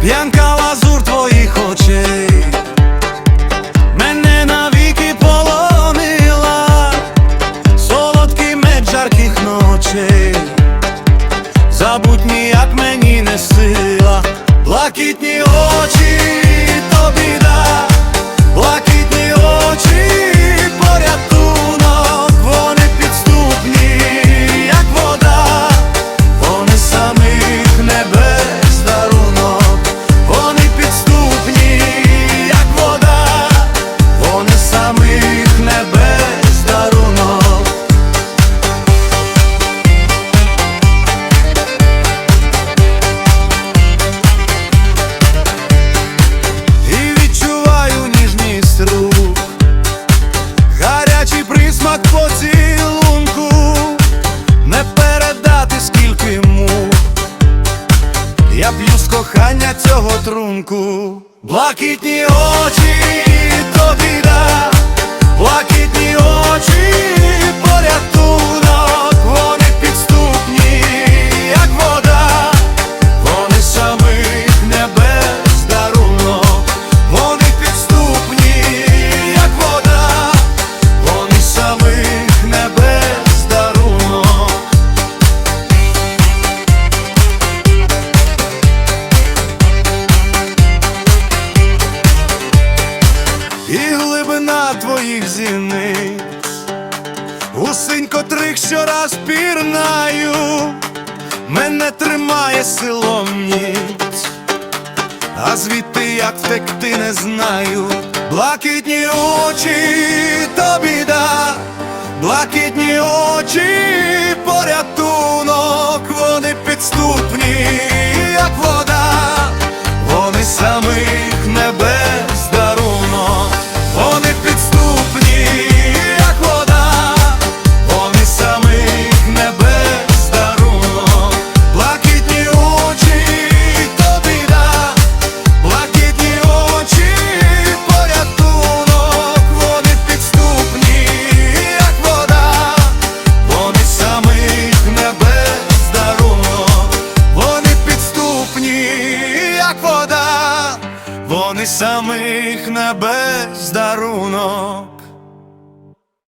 п'янка лазур твоїх очей, мене навіки полонила, солодкий меч жарких ночей, забудь ніяк мені не сила, блакитні цього трунку, блакитні очі тобі да, і глибина твоїх зіниць, гусинь котрих щораз пірнаю, мене тримає силом ніць, а звідти як втекти не знаю, блакитні очі тобі да, блакитні очі самих небес дарунок.